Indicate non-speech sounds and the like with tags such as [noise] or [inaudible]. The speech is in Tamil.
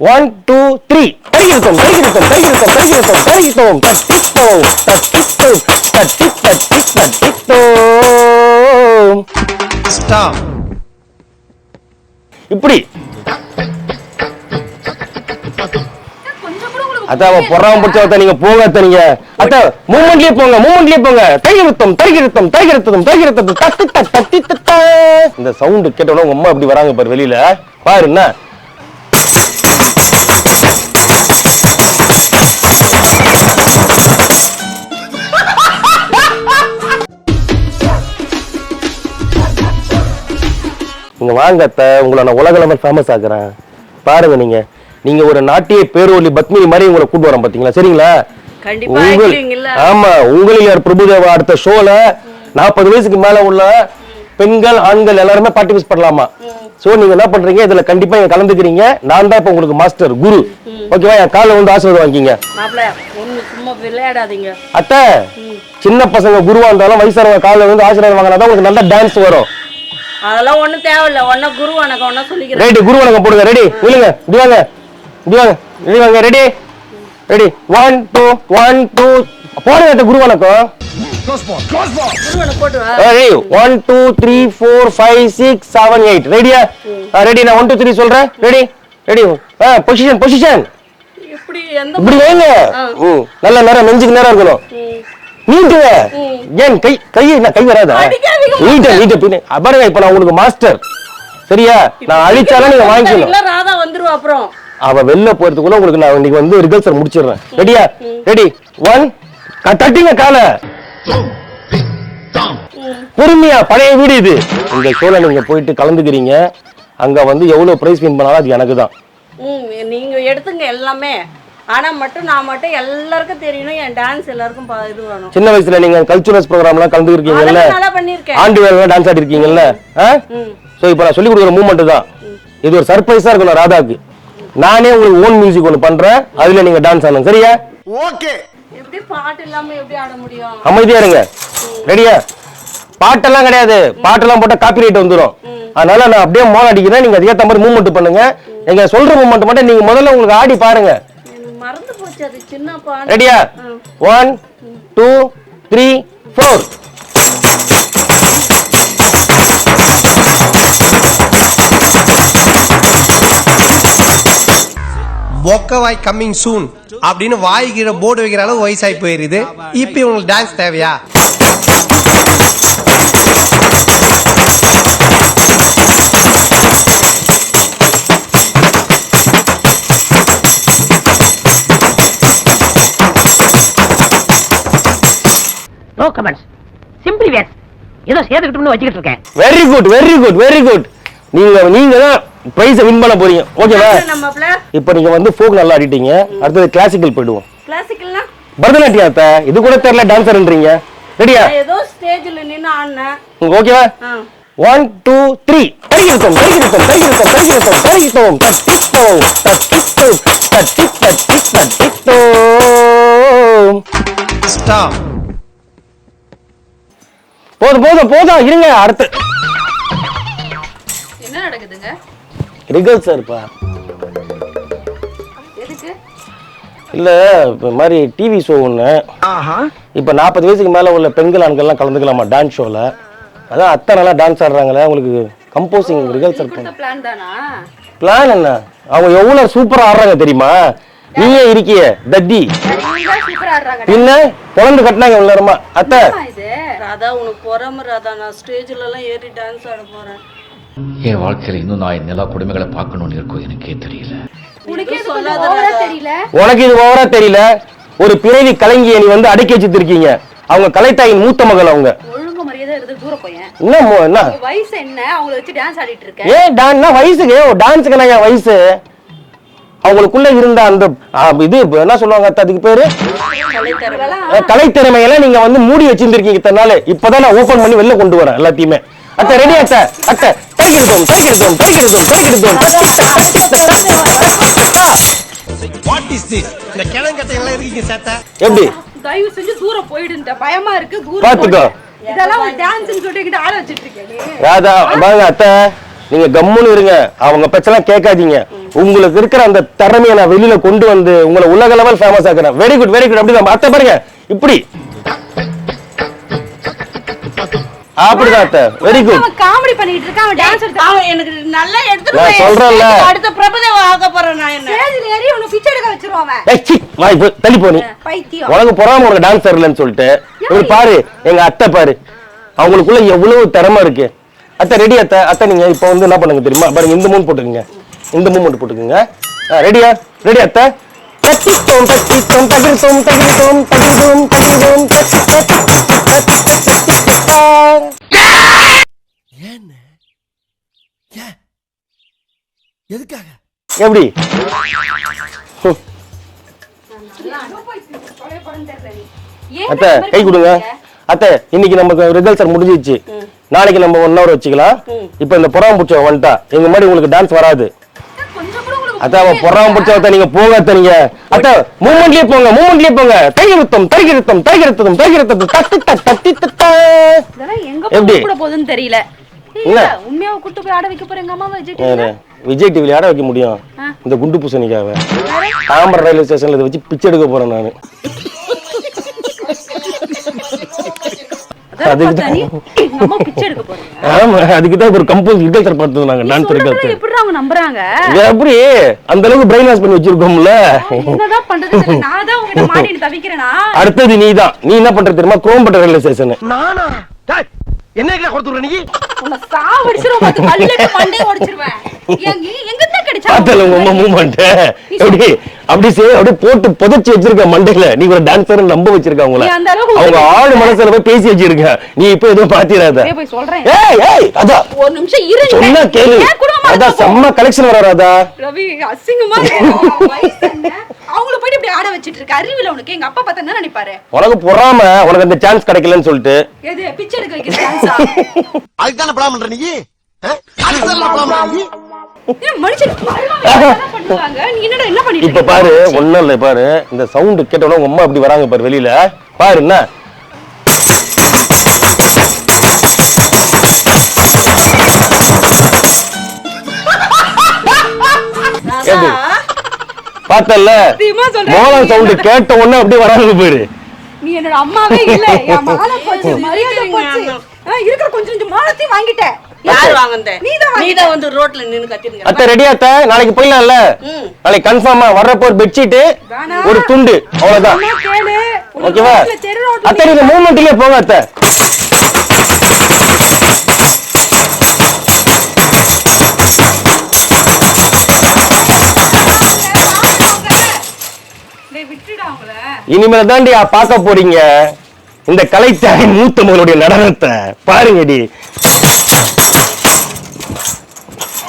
ஒன் டூ த்ரீ தரிகிருத்தம் தரிகிருத்தம் தரிகிருத்தம் தரிகிருத்தம் தரிகிருத்தம் தட்டித்தோம் தட்டித்தோம் தட்டி தட்டி தட்டித்தோம் ஸ்டாப் இப்படி. கொஞ்சம் கூட உங்களுக்கு அத்தா அவன் பொறாம பிடிச்சவத்த நீங்க போங்க அத்தை நீங்க. அத்தா மூமெண்ட்லயே போங்க மூமெண்ட்லயே போங்க. தைகிருத்தம் தைகிருத்தம் தைகிருத்தம் தைகிருத்தம் தட்டி தட்டா இந்த சவுண்ட் கேட்டோட உங்க அம்மா வராங்க பாரு வெளியில. பாரு என்ன? நீங்க வாங்க அத்தை உங்களை நான் உலக ஃபேமஸ் ஆக்குறேன். பாருங்க நீங்க. நீங்க ஒரு நாட்டிய பேரொலி பத்மினி மாதிரி உங்களை கூட்டு வரேன் பாத்தீங்களா? சரிங்களா? உங்கள்? ஆமா உங்களில் பிரபுதேவா அடுத்த ஷோல நாற்பது வயசுக்கு மேல உள்ள பெண்கள் ஆண்கள் எல்லாருமே பார்ட்டிசிபேட் பண்ணலாமா? சோ நீங்க என்ன பண்றீங்க? இதுல கண்டிப்பா நீங்க கலந்துக்கிறீங்க. நான் தான் இப்ப உங்களுக்கு மாஸ்டர் குரு. ஓகேவா என் காலை வந்து ஆசீர்வாதம் சும்மா விளையாடாதீங்க. அத்தை சின்ன பசங்க குருவா இருந்தாலும் வயசானவங்க காலைல வந்து ஆசீர்வாதம் வாங்கினா தான் உங்களுக்கு நல்ல டான்ஸ் வரும். அதெல்லாம் ஒண்ணும் தேவையில்ல. ஒன்ன குரு வணக்கம் ஒன்ன சொல்லிக்கிறேன். ரெடி குரு வணக்கம் போடுங்க ரெடி விழுங்க இப்படி வாங்க இப்படி வாங்க ரெடி வாங்க ready ready one two one two போடுங்க குரு வணக்கம். One two three four five six seven eight ரெடியா ரெடி நான் ஒன் டூ த்ரீ சொல்றேன். ரெடி ரெடி பொசிஷன் பொசிஷன் இப்படி வைங்க. நல்ல நேரம் நெஞ்சுக்கு நேரம் இருக்கணும். நீட்டுங்க. ஏன் கை கை என்ன கை வராதா? நீட்ட நீட்ட பின்ன. பாருங்க இப்ப நான் உங்களுக்கு மாஸ்டர். சரியா? நான் அழிச்சாலும் நீங்க வாங்கிக்கணும். ராதா வந்துருவா அப்புறம். அவ வெளில போறதுக்குள்ள உங்களுக்கு நான் இன்னைக்கு வந்து ரிகல்சர் முடிச்சிடுறேன். ரெடியா ரெடி ஒன் தட்டிங்க கால. பொறுமையா பழைய வீடு இது. இந்த ஷோல நீங்க போயிட்டு கலந்துக்கிறீங்க. அங்க வந்து எவ்வளவு பிரைஸ் வின் பண்ணாலும் அது எனக்கு தான் ம் நீங்க எடுத்துங்க எல்லாமே. ஆனா மட்டும் நான் மட்டும் எல்லாருக்கும் தெரியணும். என் டான்ஸ் எல்லாருக்கும் பா- இது வேணும். சின்ன வயசுல நீங்க கல்ச்சுரல்ஸ் ப்ரோக்ராம்லாம் கலந்துருக்கீங்கல்ல அதெல்லாம் நல்லா பண்ணிருக்கேன் ஆண்டு வேலை டான்ஸ் ஆடி இருக்கீங்கல்ல? சோ இப்போ நான் சொல்லி கொடுக்குற மூமெண்ட் தான். இது ஒரு சர்ப்ரைஸா இருக்கணும் ராதாக்கு. நானே உங்களுக்கு ஓன் மியூசிக் ஒன்று பண்றேன். அதுல நீங்க டான்ஸ் ஆடணும். சரியா? ஓகே எப்படி பாட்டு இல்லாம எப்படி ஆட முடியும்? அமைதியா இருங்க. ரெடியா பாட்டெல்லாம் கிடையாது. பாட்டெல்லாம் போட்டா காப்பி ரைட் வந்துடும் அதனால நான் அப்படியே மோன் அடிக்கிறேன். நீங்க அதுக்கேற்ற மாதிரி மூவ்மெண்ட் பண்ணுங்க. நீங்க சொல்ற மூவ்மெண்ட் மட்டும் நீங்க முதல்ல உங்களுக்கு ஆடி பாருங்க. எனக்கு மறந்து போச்சு அது. சின்ன பாட்டு. ரெடியா ஒன் டூ த்ரீ ஃபோர் பொக்கவாய் கம்மிங் சூன் அப்படின்னு வாய்கிற போர்டு வைக்கிற அளவு வயசாகி போயிருது. இப்போ உங்களுக்கு டான்ஸ் தேவையா? நோ கமெண்ட்ஸ் சிம்பிளி வேஸ் ஏதோ சேர்த்துக்கிட்டோம்னு வச்சுக்கிட்டு இருக்கேன். Very good very good very good நீங்க நீங்க தான் பிரைஸ் வின் பண்ண போறீங்க. ஓகேவா இப்போ நீங்க வந்து ஃபோக் நல்லா ஆடிட்டீங்க. அடுத்தது கிளாசிக்கல் போயிடுவோம். கிளாசிக்கல்னா பரதநாட்டியம் அத்தை இது கூட தெரியல டான்சர்ன்றீங்க ரெடியா நான் ஏதோ ஸ்டேஜ்ல நின்னு ஆடினேன். ஓகேவா. ஒன் டூ த்ரீ தரிகிருத்தம் தரிகிருத்தம் தரிகிருத்தம் தரிகிருத்தம் தரிகிருத்தம் தட்டித்தோம் தட்டித்தோம் தட்டி தட்டி தட்டித்தோம் ஸ்டாப் போதும் போதும் போதும். இருங்க அடுத்து. நடக்குதுங்க. ரிகல் சார்ப்பா எதுக்கு? இல்ல இப்ப மாதிரி டிவி ஷோ ஒன்று இப்போ நாற்பது வயசுக்கு மேல உள்ள பெண்கள் ஆண்கள்லாம் கலந்துக்கலாமா டான்ஸ் ஷோல அதான் அத்தை நல்லா டான்ஸ் ஆடுறாங்களே உங்களுக்கு கம்போசிங் கொடுத்த பிளான் தானா? பிளான் என்ன? அவங்க எவ்வளவு சூப்பரா ஆடுறாங்க தெரியுமா? நீயே இருக்கிய ஆடுறாங்க பின்ன குழந்தை கட்டினாங்க இவ்வளவு நேரமா. அத்தை. ராதா உனக்கு பொறாம ராதா. நான் ஸ்டேஜ்ல எல்லாம் ஏறி டான்ஸ் ஆட போறேன். என் வாழ்க்கையில இன்னும் நான் என் நிலா குடும்பங்களை பார்க்கணும்னு இருக்கும் எனக்கே தெரியல. உனக்கே இது ஓவரா. தெரியல? உனக்கு இது ஓவரா தெரியல? ஒரு பிறவி கலைஞியை நீ வந்து அடக்கி வச்சுட்டு இருக்கீங்க அவங்க கலைத்தாயின் மூத்த மகள் அவங்க. என்ன மோ- என்ன? உங்க வயசு என்ன? அவங்கள வச்சு டான்ஸ் ஆடிட்டு இருக்க ஏன் டான்ஸ்னா வயசுக்கு டான்ஸுக்கு என்ன என் வயசு? அவங்களுக்குள்ள இருந்த அந்த இது இப்ப என்ன சொல்லுவாங்க அதுக்கு பேரு? கலைத்திறமையெல்லாம் நீங்க வந்து மூடி வச்சிருந்திருக்கீங்க இத்தனை நாள். இப்பதான் நான் ஓபன் பண்ணி வெளில கொண்டு வரேன் எல்லாத்தையுமே. அத்தை ரெடி அத்தை? அத்தை வாட் இஸ் திஸ் இந்த கிழங்கத்தை எல்லாம் இருக்கீங்க சேத்த எப்படி? தயவு செஞ்சு தூரம் போயிடுன்ட்ட. பயமா இருக்கு தூரம் பாத்துக்கோ. இதெல்லாம் ஒரு டான்ஸ்னு சொல்லிட்டு ஆள வச்சிட்டு இருக்கேன் ராதா பாருங்க அத்தை. நீங்க கம்முன்னு இருங்க. அவங்க பிரச்சனை கேட்காதீங்க. உங்களுக்கு இருக்கிற அந்த திறமையை நான் வெளியில கொண்டு வந்து உங்களை உலக லெவல் ஃபேமஸ் ஆக்குறேன். வெரி குட் வெரி குட் அப்படிதான். அத்தை பாருங்க. இப்படி. அப்படிதான் அத்தை வெரி குட் காமெடி பண்ணிட்டு இருக்கான் அவன் டான்ஸ் எடுத்து அவன் எனக்கு நல்லா எடுத்துட்டு நான் சொல்றேன்ல. அடுத்த பிரபுதேவா ஆக போறேன் நான் என்ன ஸ்டேஜ்ல ஏறி உன்னை பிச்சை எடுக்க வச்சிருவான் அவன் ஏய், சீ, வாய் போ, தள்ளி போனி பைத்தியம் உனக்கு பொறாம உனக்கு டான்ஸ் தெரியலன்னு சொல்லிட்டு இவர் பாரு எங்க அத்தை பாரு அவங்களுக்குள்ள எவ்வளவு திறமை இருக்கு அத்தை ரெடி அத்தை அத்தை நீங்க இப்ப வந்து என்ன பண்ணுங்க தெரியுமா பாருங்க இந்த மூணு போட்டுக்கங்க இந்த மூமெண்ட் போட்டுக்கங்க ரெடியா ரெடி அத்தை தட்டித்தோம் தட்டித்தோம் தகிர்த்தோம் தகிர்த்தோம் தகிர்த்தோம் தகிர்த்தோம் தட்டி தட்டி எதுக்காக? எப்படி? அத்தை கை கொடுங்க. அத்தை இன்னைக்கு நமக்கு ரிகல்சர் முடிஞ்சிச்சு நாளைக்கு நம்ம ஒன் ஹவர் வச்சுக்கலாம். இப்ப இந்த புறாம பிடிச்ச வந்துட்டா எங்க மாதிரி உங்களுக்கு டான்ஸ் வராது. அத்தை அவன் புறாம பிடிச்ச அத்தை நீங்க போங்க அத்தை நீங்க. அத்தை மூமெண்ட்லயே போங்க மூமெண்ட்லயே போங்க. தைகிருத்தம் தைகிருத்தம் தைகிருத்தம் தைகிருத்தம் தட்டி தட்டி தட்டி தட்டா. இதெல்லாம் எங்க எப்படி? தெரியல. இல்ல. இல்ல, உண்மையாவை கூட்டு போய் ஆட வைக்க போறேன் எங்க அம்மா வச்சுட்டு ஏறு, விஜய் டிவில ஆட வைக்க முடியும். இந்த குண்டு பூசணிக்காவ. தாம்பரம் ரயில்வே ஸ்டேஷன்ல இதை வச்சு பிச்சை எடுக்க போறேன் நானு. ஒரு கம்போஸ் ரிகல்சர் பார்த்தது நாங்க டான்ஸ் ரிகல்சர் எப்படி அவங்க நம்புறாங்க? எப்படி அந்த அளவுக்கு பிரெயின் வாஷ் பண்ணி வச்சிருக்கோம்ல. என்னதான் பண்றது. நான் தான் உங்ககிட்ட [laughs] மாட்டிட்டு தவிக்கிறேனா? அடுத்தது நீ தான் நீ என்ன பண்ற தெரியுமா? Chromepet railway station. நானா? என்ன கொடுத்துற நீ? உன்னை சாவடிச்சிரும் பார்த்து கல்லுக்கு மண்டையை உடைச்சிருவேன். எங்க எங்க தான் கிடைச்சா? பார்த்தல உங்க அம்மா மூமெண்ட் எப்படி அப்படி சே அப்படியே போட்டு புதைச்சு வச்சிருக்க மண்டையில நீ ஒரு டான்சர் நம்ப வச்சிருக்க அவங்கள. அவங்க ஆளு மனசுல போய் பேசி வச்சிருக்க. நீ இப்ப எதுவும் பாத்திராத அப்படியே போய் சொல்றேன். ஏய் ஏய் அதான் ஒரு நிமிஷம் இருங்க. சொன்னா கேளு. செம்ம கலெக்ஷன் வர ராதா. ரவி அசிங்கமா இருக்கு? [laughs] அவங்கள போயிட்டு இப்படி ஆட வச்சிட்டு இருக்க அறிவில உனக்கு? எங்க அப்பா பார்த்தா என்ன நினைப்பாரு? உனக்கு பொறாம உனக்கு அந்த சான்ஸ் கிடைக்கலன்னு சொல்லிட்டு. எது பிச்சை எடுக்க வைக்கிற சான்ஸா அதுக்கு தானே படம் பண்ற நீ? இப்ப? பாரு ஒண்ணும் இல்ல பாரு. இந்த சவுண்ட் கேட்ட உடனே உங்க அம்மா அப்படி வராங்க பாரு வெளியில. பாரு என்ன? சொல்றேன். மோளம் சவுண்ட் கேட்ட உடனே அப்படியே வராங்க பாரு நீ என்னோட அம்மாவே இல்ல. என் மானம் போச்சு மரியாதை போச்சு. ஆ, இருக்கிற கொஞ்சம் கொஞ்சம் மானத்தையும் வாங்கிட்ட யார் வாங்குந்த நீதான் வாங்கிட்ட. நீதான் வந்து ரோட்ல நின்னு கத்திருங்க அத்தை ரெடியா அத்தை? நாளைக்கு போயிடலாம்ல. நாளைக்கு கன்ஃபார்மா வர்றப்போ ஒரு பெட்ஷீட். ஒரு துண்டு. அவ்வளவுதான். ஓகேவா அத்தை நீங்க மூமெண்ட்லயே போங்க அத்தை. இனிமேல் தாண்டி பார்க்க போறீங்க? இந்த கலைத்தாய் மூத்த மகளுடைய நடனத்தை பாருங்கடி.